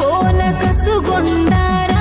పోన కసుగొండార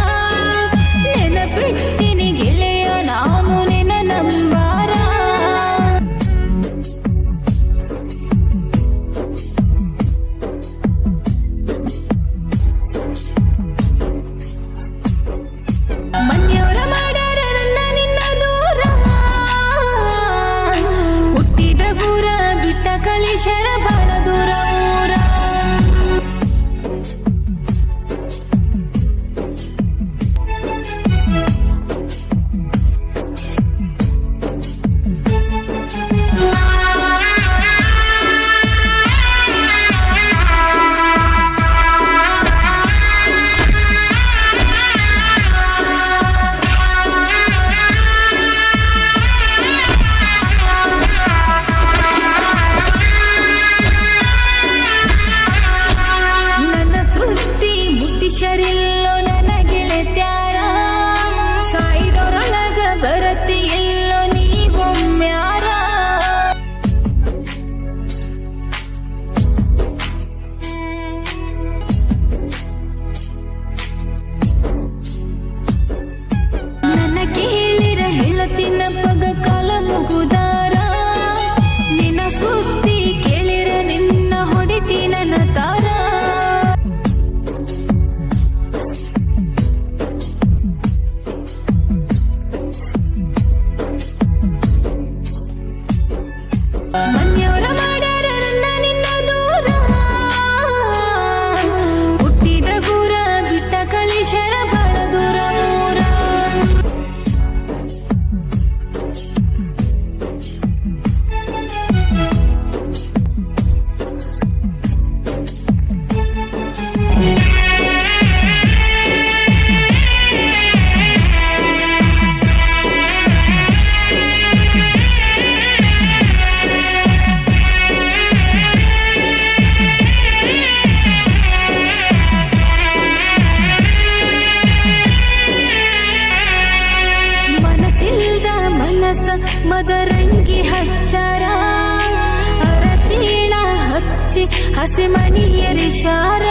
ಮನಸ್ಸ ಮದರಂಗಿ ಹಚ್ಚಾರ. ಅರಶಿಣ ಹಚ್ಚಿ ಹಸಿ ಮನಿಯರಿ ಶಾರ.